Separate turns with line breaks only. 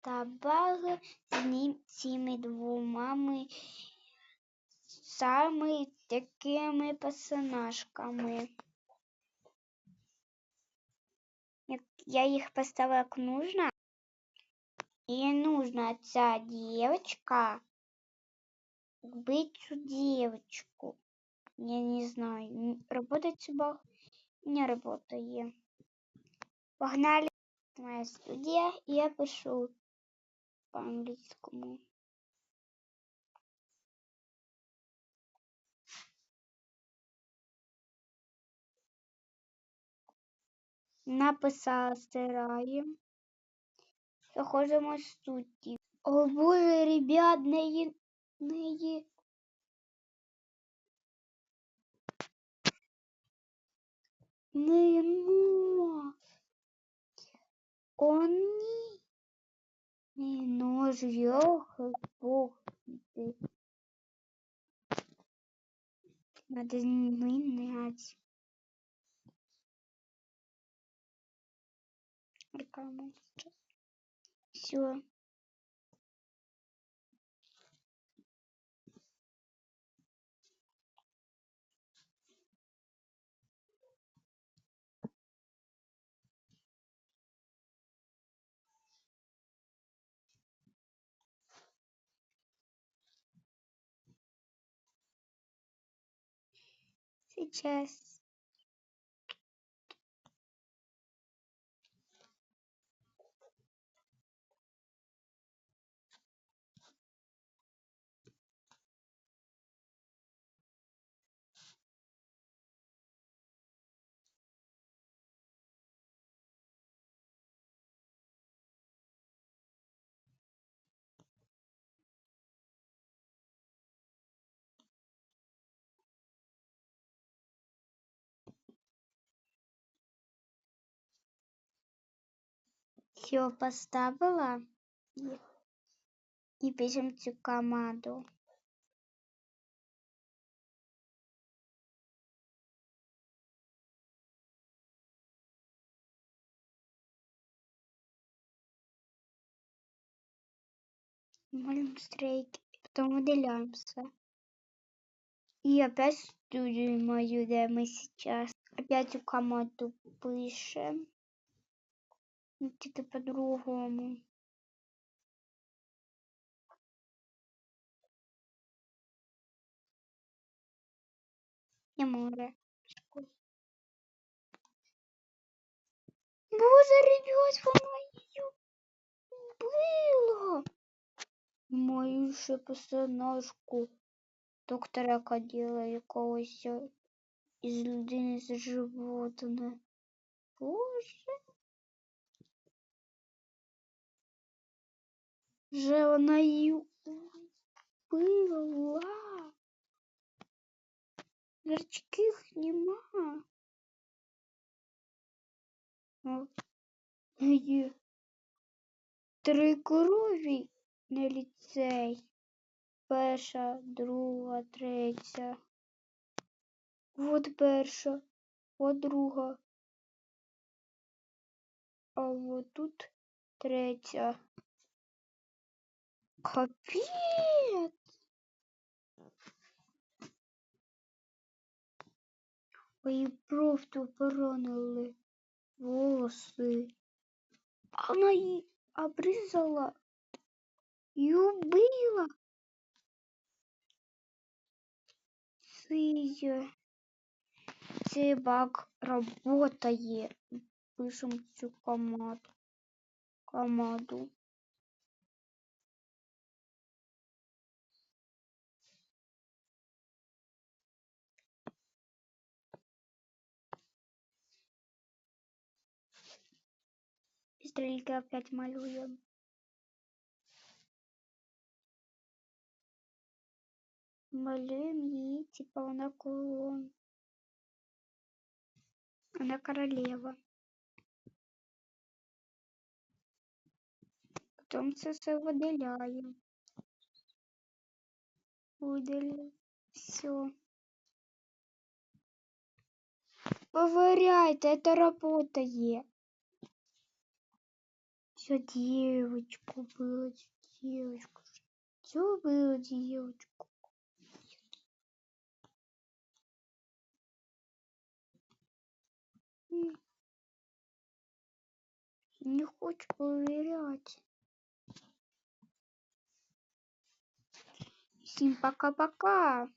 табаг з цими двома саме такими персонажками. Я їх поставила як нужно. И нужно ця девочка убить цю девочку. Я не знаю, работает собак, не работает. Погнали. Моя студия, и я пишу по-английскому. Написала стираємо. Заходимо в студію. О боже, ребят, неї, неї. Нема. О, ні. Ні, нож, йох, бог. ти. Надо змінять. Рекламу. Все. suggest Все поставила. И, и пишем цю команду. Молим стрейк. Потом выделяемся. И опять студию мою, где мы сейчас. Опять у команду пишем. Где-то по-другому. Не море. Боже, ребят, її вбила. Мою ще персонажку. Доктора, яка діла якогось із людини з животне. Боже. Вже вона її вбила. Верчких нема. Є три корові на ліцей. Перша, друга, третя. От перша, от друга. А от тут третя. Капець! Ой, просто поранили волоси. Вона її обрізала і убила. Цей, цей баг работає. Пишемо цю команду. команду. Стрельки опять малюем. Малюем ей типа она клон. Она королева. Потом це все видаляємо. Видалили. Все. Поверяйте, это работает. Все девочку было, девочку. Все было девочку. Не хочешь проверять. Всем пока-пока.